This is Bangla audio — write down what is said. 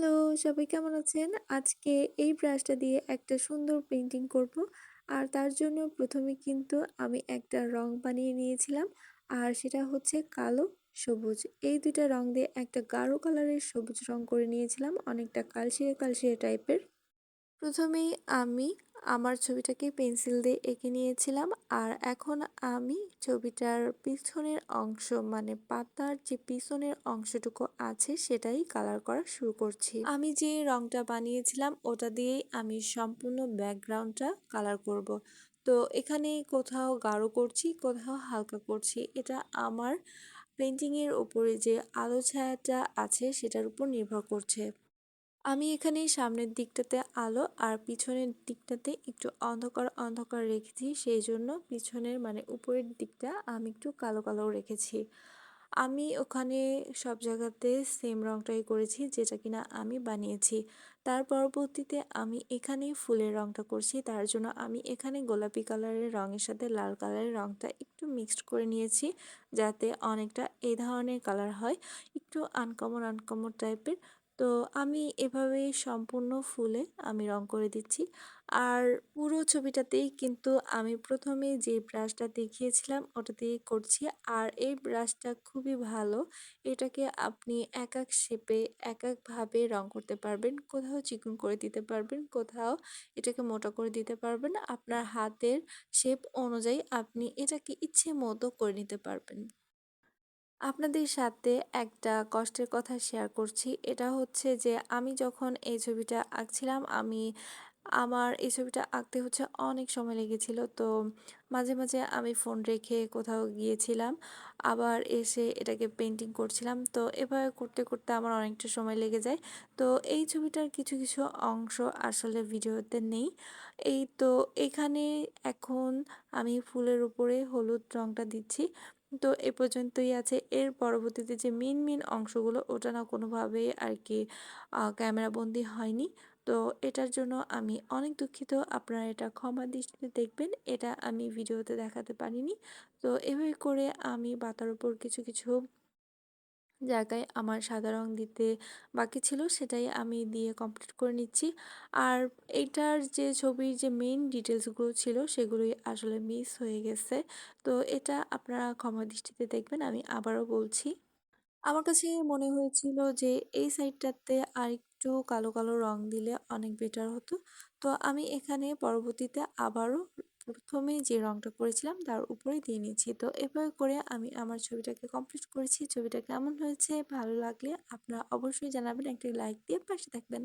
হ্যালো, সবাই কেমন আছেন? আজকে এই ব্রাশটা দিয়ে একটা সুন্দর পেন্টিং করব। আর তার জন্য প্রথমে কিন্তু আমি একটা রং বানিয়ে নিয়েছিলাম। আর সেটা হচ্ছে কালো, সবুজ। এই ২ টা রং দিয়ে একটা গাঢ় কালারের সবুজ রং করে নিয়েছিলাম। অনেকটা কালশিয়া কালশিয়া টাইপের। প্রথমেই আমি আমার ছবিটাকে পেন্সিল দিয়ে এঁকে নিয়েছিলাম। আর এখন আমি ছবিটার পিছনের অংশ মানে পাতার যে পিছনের অংশটুকু আছে, সেটাই কালার করা শুরু করছি। আমি যে রংটা বানিয়েছিলাম, ওটা দিয়েই আমি সম্পূর্ণ ব্যাকগ্রাউন্ডটা কালার করব। তো এখানে কোথাও গাঢ় করছি, কোথাও হালকা করছি। এটা আমার পেন্টিংয়ের উপরে যে আলো ছায়াটা আছে, সেটার উপর নির্ভর করছে। আমি এখানে সামনের দিকটাতে আলো আর পিছনের দিকটাতে একটু অন্ধকার অন্ধকার রেখেছি। সেই জন্য পিছনের মানে উপরের দিকটা আমি একটু কালো কালো রেখেছি। আমি ওখানে সব জায়গাতে সেম রংটাই করেছি, যেটা কিনা আমি বানিয়েছি। তার পরবর্তীতে আমি এখানে ফুলের রংটা করছি। তার জন্য আমি এখানে গোলাপি কালারের রঙের সাথে লাল কালারের রংটা একটু মিক্সড করে নিয়েছি, যাতে অনেকটা এই ধরনের কালার হয়। একটু আনকমন আনকমন টাইপের তো আমি এভাবে সম্পূর্ণ ফুলে আমি রং করে দিচ্ছি। আর পুরো ছবিটাতেই কিন্তু আমি প্রথমে যে ব্রাশটা দেখিয়েছিলাম ওটা দিয়ে করছি। আর এই ব্রাশটা খুবই ভালো। এটাকে আপনি এক এক শেপে এক একভাবে রং করতে পারবেন। কোথাও চিকন করে দিতে পারবেন, কোথাও এটাকে মোটা করে দিতে পারবেন। আপনার হাতের শেপ অনুযায়ী আপনি এটাকে ইচ্ছে মতো করে নিতে পারবেন। আপনাদের সাথে একটা কষ্টের কথা শেয়ার করছি। এটা হচ্ছে যে, আমি যখন এই ছবিটা আঁকছিলাম, আমি, আমার এই ছবিটা আঁকতে হচ্ছে অনেক সময় লেগেছিল। তো মাঝে মাঝে আমি ফোন রেখে কোথাও গিয়েছিলাম, আবার এসে এটাকে পেন্টিং করছিলাম। তো এভাবে করতে করতে আমার অনেকটা সময় লেগে যায়। তো এই ছবিটার কিছু কিছু অংশ আসলে ভিডিওতে নেই। এই তো এখানে এখন আমি ফুলের উপরে হলুদ রংটা দিচ্ছি। তো এ পর্যন্তই আছে। এর পরবর্তীতে যে মেন মেন অংশগুলো, ওটা না কোনোভাবেই আর কি ক্যামেরাবন্দি হয়নি। তো এটার জন্য আমি অনেক দুঃখিত। আপনারা এটা ক্ষমা দৃষ্টিতে দেখবেন। এটা আমি ভিডিওতে দেখাতে পারিনি। তো এভাবে করে আমি বাতার উপর কিছু কিছু জায়গায় আমার সাদা রং দিতে বাকি ছিল সেটাই আমি দিয়ে কমপ্লিট করে নিচ্ছি। আর এইটার যে ছবির যে মেইন ডিটেলসগুলো ছিল সেগুলোই আসলে মিস হয়ে গেছে। তো এটা আপনারা ক্ষমা দৃষ্টিতে দেখবেন, আমি আবারও বলছি। আমার কাছে মনে হয়েছিল যে এই সাইডটাতে আর একটু কালো কালো রং দিলে অনেক বেটার হতো। তো আমি এখানে পরবর্তীতে আবারও প্রথমে যে রংটা করেছিলাম তার উপরে দিয়ে নিচ্ছি। তো এভাবে করে আমি আমার ছবিটাকে কমপ্লিট করেছি। ছবিটা কেমন হয়েছে, ভালো লাগলে আপনারা অবশ্যই জানাবেন। একটা লাইক দিয়ে পাশে থাকবেন।